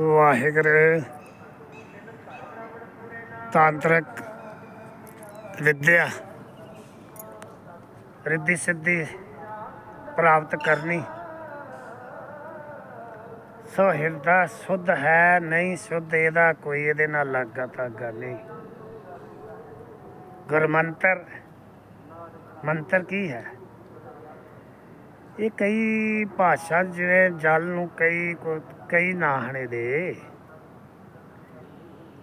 ਵਾਹਿਗੁਰੂ। ਤਾਂਤਰਿਕ ਵਿਦਿਆ ਰਿੱਧੀ ਸਿੱਧੀ ਪ੍ਰਾਪਤ ਕਰਨੀ। ਸੋ ਹਿਰਦਾ ਸੁੱਧ ਹੈ, ਨਹੀਂ ਸੁੱਧ ਇਹਦਾ ਕੋਈ ਇਹਦੇ ਨਾਲ ਲੱਗਾ ਤਾਗਾ ਨਹੀਂ। ਗੁਰਮੰਤਰ ਮੰਤਰ ਕੀ ਹੈ? ਇਹ ਕਈ ਭਾਸ਼ਾ ਜਿਵੇਂ ਜਲ ਨੂੰ ਕਈ ਕੋ- ਕਈ ਨਾਂ ਦੇ।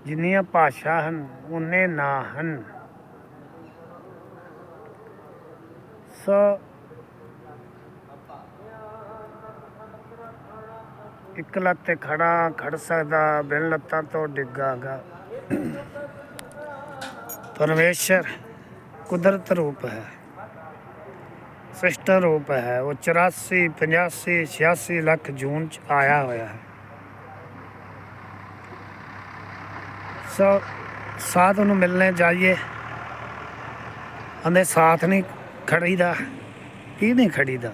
ਜਿੰਨੀਆਂ ਭਾਸ਼ਾ ਹਨ ਉਨੇ ਨਾ ਹਨ। ਸੋ ਇੱਕ ਤੇ ਖੜਾ, ਖੜ ਸਕਦਾ, ਬਿਨ ਲੱਤਾਂ ਤੋਂ ਡਿੱਗਾਗਾ। ਪਰਮੇਸ਼ਰ ਕੁਦਰਤ ਰੂਪ ਹੈ। ਸਿਸਟਰ ਰੂਪ ਹੈ। ਉਹ 84 85 86 ਲੱਖ ਜੂਨ ਚ ਆਇਆ ਹੋਇਆ ਹੈ। ਸੋ ਸਾਧ ਨੂੰ ਮਿਲਣੇ ਜਾਈਏ। ਹਮੇ ਸਾਥ ਨਹੀਂ ਖੜੀਦਾ। ਕੀ ਨਹੀਂ ਖੜੀਦਾ?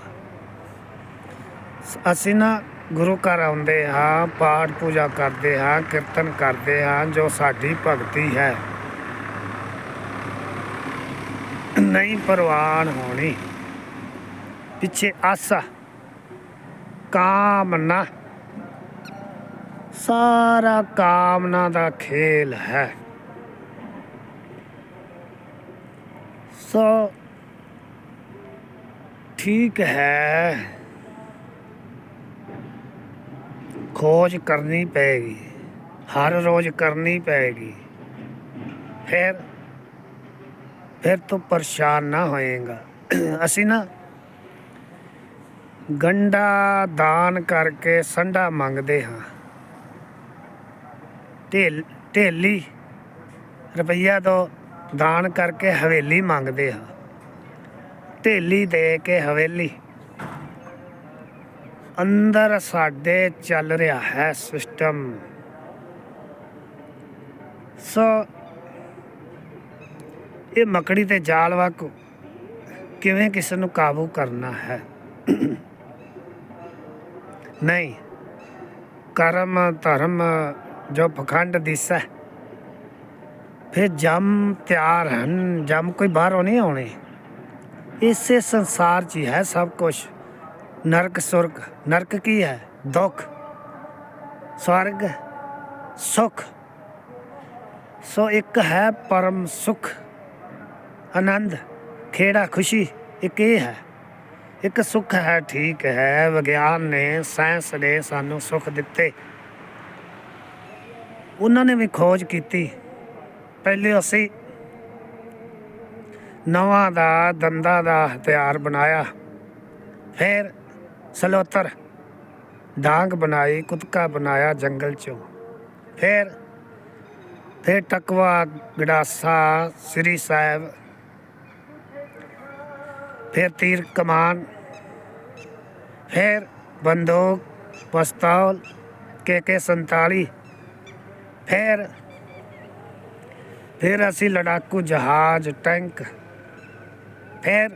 ਅਸੀਂ ਨਾ ਗੁਰੂ ਘਰ ਆਉਂਦੇ ਹਾਂ, ਪਾਠ ਪੂਜਾ ਕਰਦੇ ਹਾਂ, ਕੀਰਤਨ ਕਰਦੇ ਹਾਂ, ਜੋ ਸਾਡੀ ਭਗਤੀ ਹੈ। ਨਹੀਂ ਪ੍ਰਵਾਨ ਹੋਣੀ। ਪਿੱਛੇ ਆਸਾ। ਕਾਮਨਾ। ਸਾਰਾ ਕਾਮਨਾ ਦਾ ਖੇਲ ਹੈ। ਸੋ ਠੀਕ ਹੈ। ਖੋਜ ਕਰਨੀ ਪਏਗੀ। ਹਰ ਰੋਜ਼ ਕਰਨੀ ਪਏਗੀ। ਫਿਰ ਫਿਰ ਤੂੰ ਪਰੇਸ਼ਾਨ ਨਾ ਹੋਏਗਾ। ਅਸੀਂ ਨਾ ਗੰਡਾ ਦਾਨ ਕਰਕੇ ਸੰਡਾ ਮੰਗਦੇ ਹਾਂ। ਢੇਲ, ਢੇਲੀ ਰੁਪਈਆ ਤੋਂ ਦਾਨ ਕਰਕੇ ਹਵੇਲੀ ਮੰਗਦੇ ਹਾਂ। ਢੇਲੀ ਦੇ ਕੇ ਹਵੇਲੀ। ਅੰਦਰ ਸਾਡੇ ਚੱਲ ਰਿਹਾ ਹੈ ਸਿਸਟਮ। ਸੋ ਇਹ ਮਕੜੀ ਤੇ ਜਾਲ ਵਾਂਗੂ ਕਿਵੇਂ ਕਿਸੇ ਨੂੰ ਕਾਬੂ ਕਰਨਾ ਹੈ? ਨਹੀਂ। ਕਰਮ, ਧਰਮ ਜੋ ਪਖੰਡ ਦਿਸਾ ਫਿਰ ਜਮ ਤਿਆਰ ਹਨ, ਜਮ ਕੋਈ ਬਾਹਰੋਂ ਨਹੀਂ ਆਉਣੇ। ਇਸੇ ਸੰਸਾਰ 'ਚ ਹੀ ਹੈ ਸਭ ਕੁਝ ਨਰਕ, ਸੁਰਗ, ਨਰਕ ਕੀ ਹੈ? ਦੁੱਖ। ਸਵਰਗ, ਸੁਖ। ਸੋ ਇੱਕ ਹੈ ਪਰਮ ਸੁਖ। ਆਨੰਦ, ਖੇੜਾ ਖੁਸ਼ੀ, ਇੱਕ ਇਹ ਹੈ। ਇੱਕ ਸੁੱਖ ਹੈ, ਠੀਕ ਹੈ। ਵਿਗਿਆਨ ਨੇ ਸਾਇੰਸ ਨੇ ਸਾਨੂੰ ਸੁੱਖ ਦਿੱਤੇ। ਉਹਨਾਂ ਨੇ ਵੀ ਖੋਜ ਕੀਤੀ। ਪਹਿਲੇ ਅਸੀਂ ਨਵਾਂ ਦਾ, ਦੰਦਾ ਦਾ ਹਥਿਆਰ ਬਣਾਇਆ। ਫਿਰ ਸਲੋਤਰ, ਡਾਂਗ ਬਣਾਈ, ਕੁਤਕਾ ਬਣਾਇਆ ਜੰਗਲ ਚੋਂ। ਫਿਰ ਫਿਰ ਟਕਵਾ, ਗੜਾਸਾ, ਸ੍ਰੀ ਸਾਹਿਬ, ਫਿਰ ਤੀਰ ਕਮਾਨ ਫਿਰ ਬੰਦੂਕ, ਪਿਸਤੌਲ ਕੇ ਕੇ 47 ਫਿਰ ਫਿਰ ਅਸੀਂ ਲੜਾਕੂ ਜਹਾਜ਼, ਟੈਂਕ। ਫਿਰ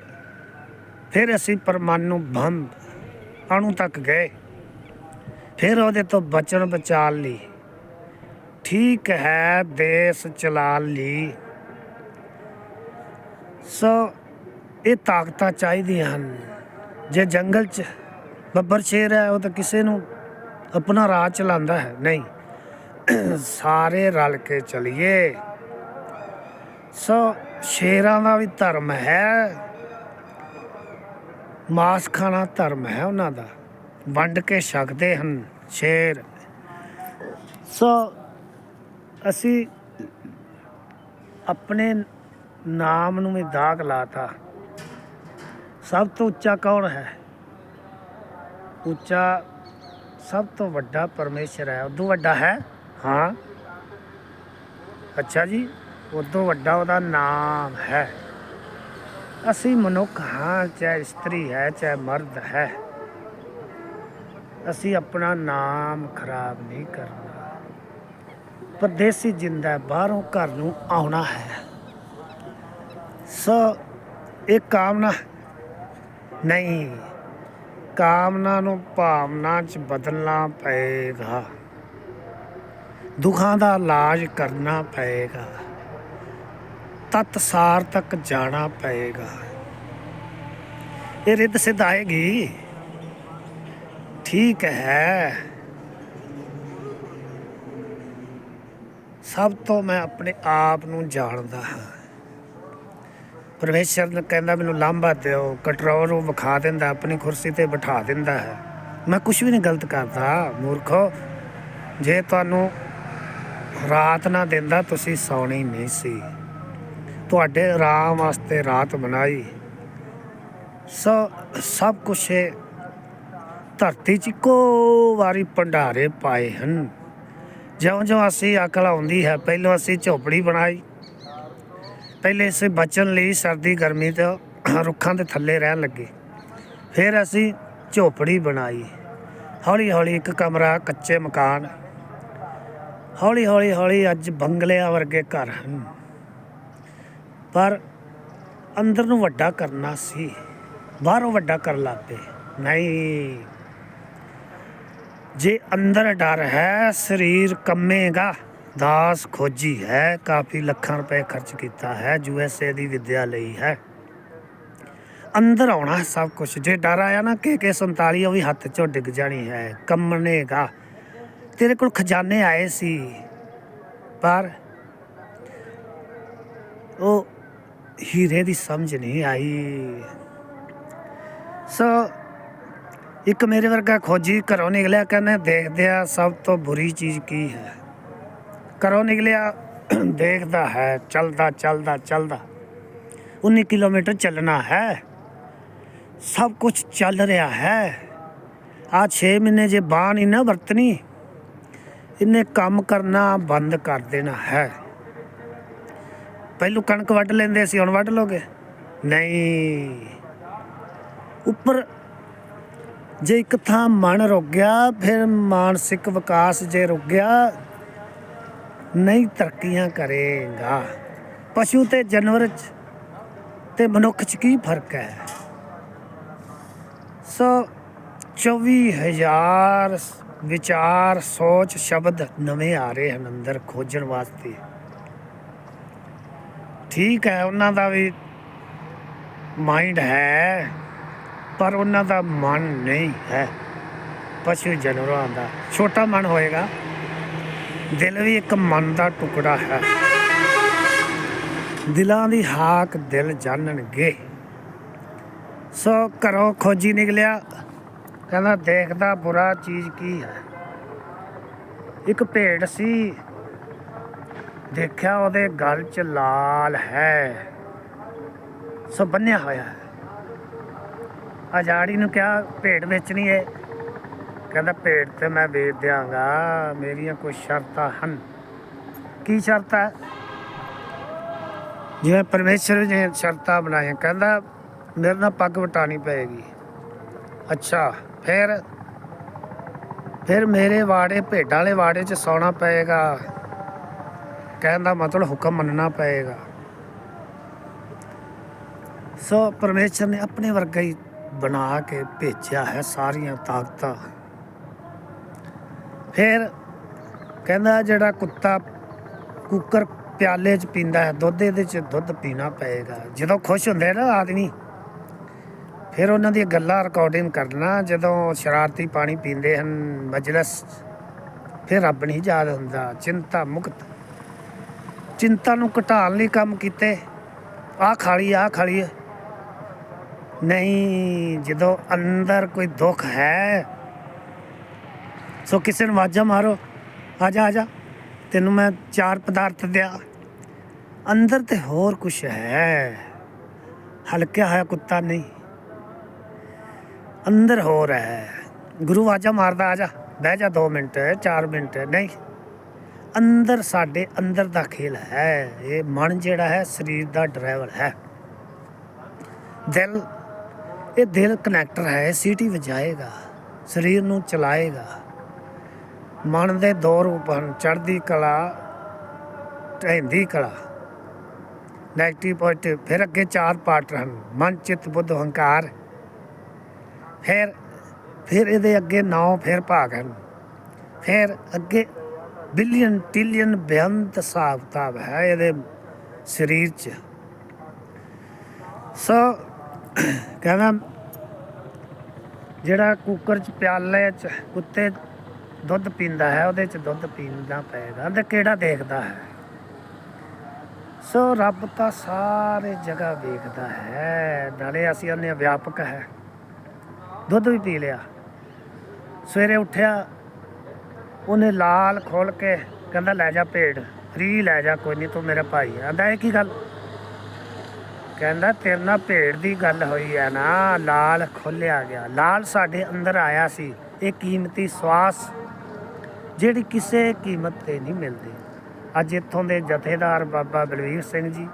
ਫਿਰ ਅਸੀਂ ਪਰਮਾਣੂ ਬੰਬ, ਅਣੂ ਤੱਕ ਗਏ। ਫਿਰ ਉਹਦੇ ਤੋਂ ਬਚਣ ਬਚਾ ਲਈ। ਠੀਕ ਹੈ, ਦੇਸ਼ ਚਲਾ ਲਈ। ਸੋ, ਇਹ ਤਾਕਤਾਂ ਚਾਹੀਦੀਆਂ ਹਨ। ਜੇ ਜੰਗਲ 'ਚ ਬੱਬਰ ਸ਼ੇਰ ਹੈ, ਉਹ ਤਾਂ ਕਿਸੇ ਨੂੰ ਆਪਣਾ ਰਾਜ ਚਲਾਉਂਦਾ ਹੈ। ਨਹੀਂ, ਸਾਰੇ ਰਲ ਕੇ ਚਲੀਏ। ਸੋ ਸ਼ੇਰਾਂ ਦਾ ਵੀ ਧਰਮ ਹੈ, ਮਾਸ ਖਾਣਾ ਧਰਮ ਹੈ ਉਹਨਾਂ ਦਾ। ਵੰਡ ਕੇ ਛਕਦੇ ਹਨ ਸ਼ੇਰ। ਸੋ ਅਸੀਂ ਆਪਣੇ ਨਾਮ ਨੂੰ ਵੀ ਦਾਗ ਲਾਤਾ। ਸਭ ਤੋਂ ਉੱਚਾ ਕੌਣ ਹੈ? ਉੱਚਾ ਸਭ ਤੋਂ ਵੱਡਾ ਪਰਮੇਸ਼ਰ ਹੈ। ਉਦੋਂ ਵੱਡਾ ਹੈ? ਹਾਂ। ਅੱਛਾ ਜੀ, ਉਦੋਂ ਵੱਡਾ ਉਹਦਾ ਨਾਮ ਹੈ। ਅਸੀਂ ਮਨੁੱਖ ਹਾਂ, ਚਾਹੇ ਇਸਤਰੀ ਹੈ, ਚਾਹੇ ਮਰਦ ਹੈ। ਅਸੀਂ ਆਪਣਾ ਨਾਮ ਖਰਾਬ ਨਹੀਂ ਕਰਨਾ। ਪਰਦੇਸੀ ਜਿੰਦਾ ਬਾਹਰੋਂ ਘਰ ਨੂੰ ਆਉਣਾ ਹੈ। ਸੋ, ਇਹ ਕਾਮਨਾ ਨਹੀਂ। ਕਾਮਨਾ ਨੂੰ ਭਾਵਨਾ ਚ ਬਦਲਣਾ ਪਏਗਾ। ਦੁੱਖਾਂ ਦਾ ਇਲਾਜ ਕਰਨਾ ਪਏਗਾ। ਤਤਸਾਰ ਤੱਕ ਜਾਣਾ ਪਏਗਾ। ਇਹ ਰਿੱਧ ਸਿੱਧ ਆਏਗੀ। ਠੀਕ ਹੈ। ਸਭ ਤੋਂ ਮੈਂ ਆਪਣੇ ਆਪ ਨੂੰ ਜਾਣਦਾ ਹਾਂ। ਪਰਮੇਸ਼ਰ ਕਹਿੰਦਾ, ਮੈਨੂੰ ਲਾਂਭਾ ਦਿਓ ਕੰਟਰੋਲ ਉਹ ਵਿਖਾ ਦਿੰਦਾ, ਆਪਣੀ ਕੁਰਸੀ ਤੇ ਬਿਠਾ ਦਿੰਦਾ ਹੈ। ਮੈਂ ਕੁਝ ਵੀ ਨਹੀਂ ਗਲਤ ਕਰਦਾ, ਮੂਰਖੋ। ਜੇ ਤੁਹਾਨੂੰ ਰਾਤ ਨਾ ਦਿੰਦਾ, ਤੁਸੀਂ ਸੌਣੀ ਨਹੀਂ ਸੀ। ਤੁਹਾਡੇ ਆਰਾਮ ਵਾਸਤੇ ਰਾਤ ਬਣਾਈ ਸੋ, ਸਭ ਕੁਛ ਧਰਤੀ 'ਚ ਇੱਕੋ ਵਾਰੀ ਭੰਡਾਰੇ ਪਾਏ ਹਨ। ਜਿਉਂ ਜਿਉਂ ਅਸੀਂ ਅਕਲ ਆਉਂਦੀ ਹੈ, ਪਹਿਲਾਂ ਅਸੀਂ ਝੋਪੜੀ ਬਣਾਈ। ਪਹਿਲੇ ਅਸੀਂ ਬਚਣ ਲਈ ਸਰਦੀ ਗਰਮੀ ਤੋਂ ਰੁੱਖਾਂ ਦੇ ਥੱਲੇ ਰਹਿਣ ਲੱਗੇ। ਫਿਰ ਅਸੀਂ ਝੋਪੜੀ ਬਣਾਈ। ਹੌਲੀ ਹੌਲੀ ਇੱਕ ਕਮਰਾ, ਕੱਚੇ ਮਕਾਨ। ਹੌਲੀ ਹੌਲੀ ਹੌਲੀ ਅੱਜ ਬੰਗਲਿਆਂ ਵਰਗੇ ਘਰ ਹਨ। ਪਰ ਅੰਦਰ ਨੂੰ ਵੱਡਾ ਕਰਨਾ ਸੀ। ਬਾਹਰੋਂ ਵੱਡਾ ਕਰ ਲਾਪੇ ਨਹੀਂ। ਜੇ ਅੰਦਰ ਡਰ ਹੈ, ਸਰੀਰ ਕੰਮੇਗਾ। ਦਾਸ ਖੋਜੀ ਹੈ, ਕਾਫੀ ਲੱਖਾਂ ਰੁਪਏ ਖਰਚ ਕੀਤਾ ਹੈ, ਯੂ ਐਸ ਏ ਦੀ ਵਿਦਿਆ ਲਈ ਹੈ। ਅੰਦਰ ਆਉਣਾ ਸਭ ਕੁਝ ਜੇ ਡਰ ਆਇਆ ਨਾ ਕਿ ਕੇ 47 ਉਹ ਵੀ ਹੱਥ ਚੋਂ ਡਿੱਗ ਜਾਣੀ ਹੈ, ਕੰਮਣੇਗਾ। ਤੇਰੇ ਕੋਲ ਖਜ਼ਾਨੇ ਆਏ ਸੀ, ਪਰ ਉਹ ਹੀਰੇ ਦੀ ਸਮਝ ਨਹੀਂ ਆਈ। ਸੋ ਇੱਕ ਮੇਰੇ ਵਰਗਾ ਖੋਜੀ ਘਰੋਂ ਨਿਕਲਿਆ, ਕਹਿੰਦਾ, ਦੇਖਦੇ ਆ ਸਭ ਤੋਂ ਬੁਰੀ ਚੀਜ਼ ਕੀ ਹੈ। ਘਰੋਂ ਨਿਕਲਿਆ, ਦੇਖਦਾ ਹੈ, ਚਲਦਾ ਚਲਦਾ ਚਲਦਾ। 19 ਕਿਲੋਮੀਟਰ ਚੱਲਣਾ ਹੈ। ਸਭ ਕੁਝ ਚੱਲ ਰਿਹਾ ਹੈ। ਆ 6 ਮਹੀਨੇ ਜੇ ਬਾਹ ਨਹੀਂ ਨਾ ਵਰਤਣੀ, ਇਹਨੇ ਕੰਮ ਕਰਨਾ ਬੰਦ ਕਰ ਦੇਣਾ ਹੈ। ਪਹਿਲੂ ਕਣਕ ਵੱਢ ਲੈਂਦੇ ਸੀ, ਹੁਣ ਵੱਢ ਲੋਗੇ? ਨਹੀਂ। ਉੱਪਰ ਜੇ ਇੱਕ ਥਾਂ ਮਨ ਰੁਕ ਗਿਆ, ਫਿਰ ਮਾਨਸਿਕ ਵਿਕਾਸ ਜੇ ਰੁਕ ਗਿਆ ਨਹੀਂ ਤਰੱਕੀਆਂ ਕਰੇਗਾ। ਪਸ਼ੂ ਤੇ ਜਾਨਵਰ ਚ ਤੇ ਮਨੁੱਖ ਚ ਕੀ ਫ਼ਰਕ ਹੈ? ਸੋ 24000 ਵਿਚਾਰ, ਸੋਚ, ਸ਼ਬਦ ਨਵੇਂ ਆ ਰਹੇ ਹਨ ਅੰਦਰ ਖੋਜਣ ਵਾਸਤੇ। ਠੀਕ ਹੈ, ਉਹਨਾਂ ਦਾ ਵੀ ਮਾਈਂਡ ਹੈ, ਪਰ ਉਹਨਾਂ ਦਾ ਮਨ ਨਹੀਂ ਹੈ। ਪਸ਼ੂ ਜਾਨਵਰਾਂ ਦਾ ਛੋਟਾ ਮਨ ਹੋਏਗਾ। ਦਿਲ ਵੀ ਇੱਕ ਮਨ ਦਾ ਟੁਕੜਾ ਹੈ। ਦਿਲਾਂ ਦੀ ਹਾਕ ਦਿਲ ਜਾਣਨਗੇ। ਸੋ ਘਰੋਂ ਖੋਜੀ ਨਿਕਲਿਆ। ਕਹਿੰਦਾ, ਦੇਖਦਾ ਬੁਰਾ ਚੀਜ਼ ਕੀ ਹੈ। ਇੱਕ ਭੇਡ ਸੀ। ਦੇਖਿਆ ਉਹਦੇ ਗਲ 'ਚ ਲਾਲ ਹੈ। ਸੋ ਬੰਨਿਆ ਹੋਇਆ ਹੈ। ਆਜਾੜੀ ਨੂੰ ਕਿਹਾ, ਭੇਡ ਵੇਚਣੀ ਹੈ ਕਹਿੰਦਾ ਭੇਡ ਤੇ ਮੈਂ ਵੇਚ ਦਿਆਂਗਾ, ਮੇਰੀਆਂ ਕੁਝ ਸ਼ਰਤਾਂ ਹਨ। ਕੀ ਸ਼ਰਤਾਂ? ਹੈ ਜਿਵੇਂ ਪਰਮੇਸ਼ਰ ਨੇ ਸ਼ਰਤਾਂ ਬਣਾਈਆਂ, ਕਹਿੰਦਾ ਮੇਰੇ ਨਾਲ ਪੱਗ ਵਟਾਣੀ ਪਏਗੀ। ਅੱਛਾ, ਫਿਰ? ਫਿਰ ਮੇਰੇ ਵਾੜੇ, ਭੇਡਾਂ ਵਾਲੇ ਵਾੜੇ 'ਚ ਸੌਣਾ ਪਏਗਾ। ਕਹਿੰਦਾ ਮਤਲਬ ਹੁਕਮ ਮੰਨਣਾ ਪਏਗਾ। ਸੋ ਪਰਮੇਸ਼ਰ ਨੇ ਆਪਣੇ ਵਰਗਾ ਹੀ ਬਣਾ ਕੇ ਭੇਜਿਆ ਹੈ ਸਾਰੀਆਂ ਤਾਕਤਾਂ। ਫਿਰ ਕਹਿੰਦਾ ਜਿਹੜਾ ਕੁੱਤਾ ਕੁੱਕਰ ਪਿਆਲੇ 'ਚ ਪੀਂਦਾ ਹੈ, ਦੁੱਧ ਇਹਦੇ 'ਚ ਦੁੱਧ ਪੀਣਾ ਪਏਗਾ। ਜਦੋਂ ਖੁਸ਼ ਹੁੰਦੇ ਨਾ ਆਦਮੀ, ਫਿਰ ਉਹਨਾਂ ਦੀਆਂ ਗੱਲਾਂ ਰਿਕਾਰਡਿੰਗ ਕਰਨਾ, ਜਦੋਂ ਸ਼ਰਾਰਤੀ ਪਾਣੀ ਪੀਂਦੇ ਹਨ ਮਜਲਸ, ਫਿਰ ਰੱਬ ਨਹੀਂ ਯਾਦ ਹੁੰਦਾ, ਚਿੰਤਾ ਮੁਕਤ। ਚਿੰਤਾ ਨੂੰ ਘਟਾਉਣ ਲਈ ਕੰਮ ਕੀਤੇ, ਆਹ ਖਾਲੀ ਆਹ ਖਾਲੀ। ਨਹੀਂ, ਜਦੋਂ ਅੰਦਰ ਕੋਈ ਦੁੱਖ ਹੈ ਸੋ ਕਿਸੇ ਨੂੰ ਆਵਾਜ਼ਾਂ ਮਾਰੋ। ਆ ਜਾ ਆ ਜਾ। ਤੈਨੂੰ ਮੈਂ ਚਾਰ ਪਦਾਰਥ ਦਿਆ। ਅੰਦਰ ਤੇ ਹੋਰ ਕੁਛ ਹੈ। ਹਲਕਿਆ ਹੋਇਆ ਕੁੱਤਾ ਨਹੀਂ। ਅੰਦਰ ਹੋਰ ਹੈ। ਗੁਰੂ ਆਵਾਜ਼ਾਂ ਮਾਰਦਾ, ਆ ਜਾ। ਬਹਿ ਜਾ 2 ਮਿੰਟ 4 ਮਿੰਟ। ਨਹੀਂ। ਅੰਦਰ ਸਾਡੇ ਅੰਦਰ ਦਾ ਖੇਲ ਹੈ। ਇਹ ਮਨ ਜਿਹੜਾ ਹੈ, ਸਰੀਰ ਦਾ ਡਰਾਈਵਰ ਹੈ। ਦਿਲ। ਇਹ ਦਿਲ ਕਨੈਕਟਰ ਹੈ। ਸੀਟੀ ਵਜਾਏਗਾ। ਸਰੀਰ ਨੂੰ ਚਲਾਏਗਾ। ਮਨ ਦੇ ਦੋ ਰੂਪ ਹਨ, ਚੜ੍ਹਦੀ ਕਲਾ, ਢਹਿੰਦੀ ਕਲਾ। ਨੈਗੇਟਿਵ ਪੋਜ਼ਿਟਿਵ ਫਿਰ ਅੱਗੇ ਚਾਰ ਪਾਰਟ ਹਨ, ਮਨ, ਚਿੱਤ, ਬੁੱਧ, ਹੰਕਾਰ। ਫਿਰ ਫਿਰ ਇਹਦੇ ਅੱਗੇ ਨੌ ਫਿਰ ਭਾਗ ਹਨ। ਫਿਰ ਅੱਗੇ ਬਿਲੀਅਨ ਟ੍ਰਿਲੀਅਨ ਬੇਅੰਤ ਹਿਸਾਬ ਹੈ ਇਹਦੇ ਸਰੀਰ 'ਚ। ਸੋ ਕਹਿੰਦਾ, ਜਿਹੜਾ ਕੁੱਕਰ 'ਚ ਪਿਆਲੇ 'ਚ, ਕੁੱਤੇ ਦੁੱਧ ਪੀਂਦਾ ਹੈ, ਉਹਦੇ 'ਚ ਦੁੱਧ ਪੀਂਦਾ ਪਏਗਾ ਤੇ ਕਿਹੜਾ ਦੇਖਦਾ ਹੈ? ਸੋ ਰੱਬ ਤਾਂ ਸਾਰੇ ਜਗ੍ਹਾ ਵੇਖਦਾ ਹੈ। ਨਾਲੇ ਅਸੀਂ ਉਹਨੇ ਵਿਆਪਕ ਹੈ। ਦੁੱਧ ਵੀ ਪੀ ਲਿਆ। ਸਵੇਰੇ ਉੱਠਿਆ, ਉਹਨੇ ਲਾਲ ਖੋਲ ਕੇ ਕਹਿੰਦਾ, ਲੈ ਜਾ ਭੇਡ ਫ੍ਰੀ ਲੈ ਜਾ, ਕੋਈ ਨਹੀਂ ਤੂੰ ਮੇਰਾ ਭਾਈ ਆਂਦਾ, ਇਹ ਕੀ ਗੱਲ? ਕਹਿੰਦਾ, ਤੇਰੇ ਨਾਲ ਭੇਡ ਦੀ ਗੱਲ ਹੋਈ ਹੈ ਨਾ, ਲਾਲ ਖੋਲਿਆ ਗਿਆ। ਲਾਲ ਸਾਡੇ ਅੰਦਰ ਆਇਆ ਸੀ। ਇਹ ਕੀਮਤੀ ਸਵਾਸ ਜਿਹੜੀ ਕਿਸੇ ਕੀਮਤ ਤੇ ਨਹੀਂ ਮਿਲਦੀ। ਅੱਜ ਇੱਥੋਂ ਦੇ ਜਥੇਦਾਰ ਬਾਬਾ ਬਲਵੀਰ ਸਿੰਘ ਜੀ,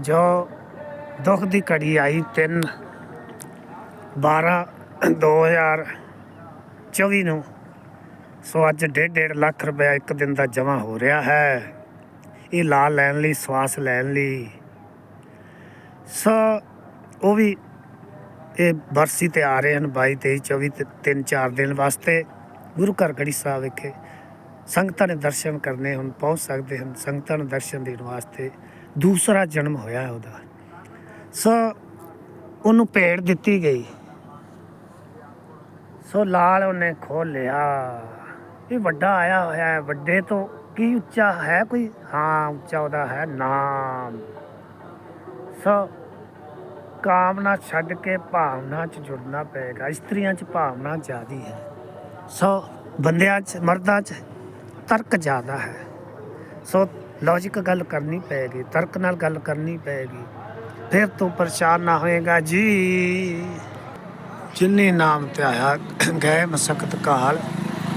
ਜੋ ਦੁੱਖ ਦੀ ਘੜੀ ਆਈ 3 12 2024 ਨੂੰ, ਸੋ ਅੱਜ ਡੇਢ ਡੇਢ ਲੱਖ ਰੁਪਇਆ ਇੱਕ ਦਿਨ ਦਾ ਜਮ੍ਹਾਂ ਹੋ ਰਿਹਾ ਹੈ। ਇਹ ਲਾ ਲੈਣ ਲਈ, ਸਵਾਸ ਲੈਣ ਲਈ। ਸੋ ਉਹ ਵੀ ਇਹ ਬਰਸੀ ਤੇ ਆ ਰਹੇ ਹਨ 22 23 24 ਤੇ 3 4 ਦਿਨ ਵਾਸਤੇ। ਗੁਰੂ ਘਰ ਗੜੀ ਸਾਹਿਬ ਵਿਖੇ ਸੰਗਤਾਂ ਨੇ ਦਰਸ਼ਨ ਕਰਨੇ ਹੁਣ ਪਹੁੰਚ ਸਕਦੇ ਹਨ। ਸੰਗਤਾਂ ਨੂੰ ਦਰਸ਼ਨ ਦੇਣ ਵਾਸਤੇ ਦੂਸਰਾ ਜਨਮ ਹੋਇਆ ਉਹਦਾ। ਸੋ ਉਹਨੂੰ ਭੇਟ ਦਿੱਤੀ ਗਈ। ਸੋ ਲਾਲ ਉਹਨੇ ਖੋਲ ਲਿਆ। ਇਹ ਵੱਡਾ ਆਇਆ ਹੋਇਆ ਹੈ। ਵੱਡੇ ਤੋਂ ਕੀ ਉੱਚਾ ਹੈ ਕੋਈ? ਹਾਂ, ਉੱਚਾ ਉਹਦਾ ਹੈ ਨਾਮ। ਸੋ ਕਾਮਨਾ ਛੱਡ ਕੇ ਭਾਵਨਾ 'ਚ ਜੁੜਨਾ ਪਏਗਾ। ਇਸਤਰੀਆਂ 'ਚ ਭਾਵਨਾ ਜ਼ਿਆਦੀ ਹੈ। ਸੋ ਬੰਦਿਆਂ 'ਚ, ਮਰਦਾਂ 'ਚ ਤਰਕ ਜ਼ਿਆਦਾ ਹੈ। ਸੋ ਲੌਜੀਕ ਗੱਲ ਕਰਨੀ ਪਏਗੀ, ਤਰਕ ਨਾਲ ਗੱਲ ਕਰਨੀ ਪਏਗੀ। ਫਿਰ ਤੂੰ ਪਰੇਸ਼ਾਨ ਨਾ ਹੋਏਗਾ ਜੀ। ਜਿਨੇ ਨਾਮ ਤੇ ਆਇਆ, ਗਏ ਮਸਕਤ ਕਾਲ,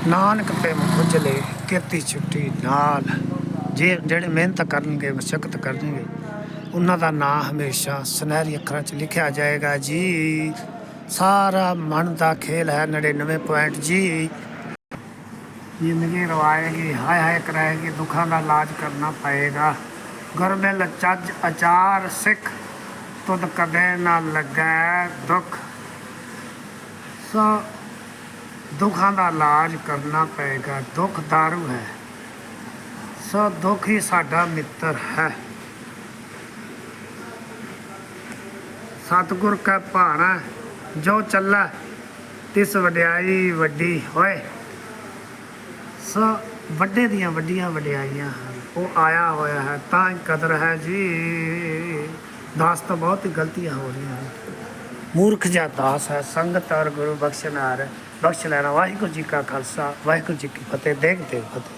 ਨਾਨਕ ਤੇ ਮੁਝਲੇ ਕੀਤੀ ਛੁੱਟੀ ਨਾਲ। ਜੇ ਜਿਹੜੇ ਮਿਹਨਤ ਕਰਨਗੇ, ਮਸ਼ਕਤ ਕਰਨਗੇ, ਉਹਨਾਂ ਦਾ ਨਾਂ ਹਮੇਸ਼ਾ ਸੁਨਹਿਰੀ ਅੱਖਰਾਂ 'ਚ ਲਿਖਿਆ ਜਾਏਗਾ ਜੀ। ਸਾਰਾ ਮਨ ਦਾ ਖੇਲ ਹੈ 99 ਪੁਆਇੰਟ ਜੀ। ਜ਼ਿੰਦਗੀ ਰਵਾਏਗੀ, ਹਾਏ ਹਾਏ ਕਰਾਏਗੀ, ਦੁੱਖਾਂ ਦਾ ਇਲਾਜ ਕਰਨਾ ਪਏਗਾ। ਗੁਰ ਮਿਲ ਚੱਜ ਅਚਾਰ ਸਿੱਖ, ਤੁਧ ਕਦੇ ਨਾ ਲੱਗੈ ਦੁੱਖ। ਸੋ ਦੁੱਖਾਂ ਦਾ ਇਲਾਜ ਕਰਨਾ ਪਏਗਾ, ਦੁੱਖ ਦਾਰੂ ਹੈ। ਸੋ ਦੁੱਖ ਹੀ ਸਾਡਾ ਮਿੱਤਰ ਹੈ। ਸਤਿਗੁਰ ਕਾ ਭਾਣਾ ਜੋ ਚੱਲਾ, ਤਿਸ ਵਡਿਆਈ ਵੱਡੀ ਹੋਏ। ਸੋ ਵੱਡੇ ਦੀਆਂ ਵੱਡੀਆਂ ਵਡਿਆਈਆਂ ਹਨ। ਉਹ ਆਇਆ ਹੋਇਆ ਹੈ, ਤਾਂ ਕਦਰ ਹੈ ਜੀ। ਦਾਸ ਤਾਂ ਬਹੁਤ ਗਲਤੀਆਂ ਹੋ ਰਹੀਆਂ ਹਨ। ਮੂਰਖ ਜਾਂ ਦਾਸ ਹੈ, ਸੰਗਤ ਔਰ ਗੁਰੂ ਬਖਸ਼ਨਾਰ ਬਖਸ਼ ਲੈਣਾ ਵਾਹਿਗੁਰੂ ਜੀ ਕਾ ਖਾਲਸਾ, ਵਾਹਿਗੁਰੂ ਜੀ ਕੀ ਫਤਿਹ। ਦੇਖ ਦੇਖ, ਫਤਿਹ।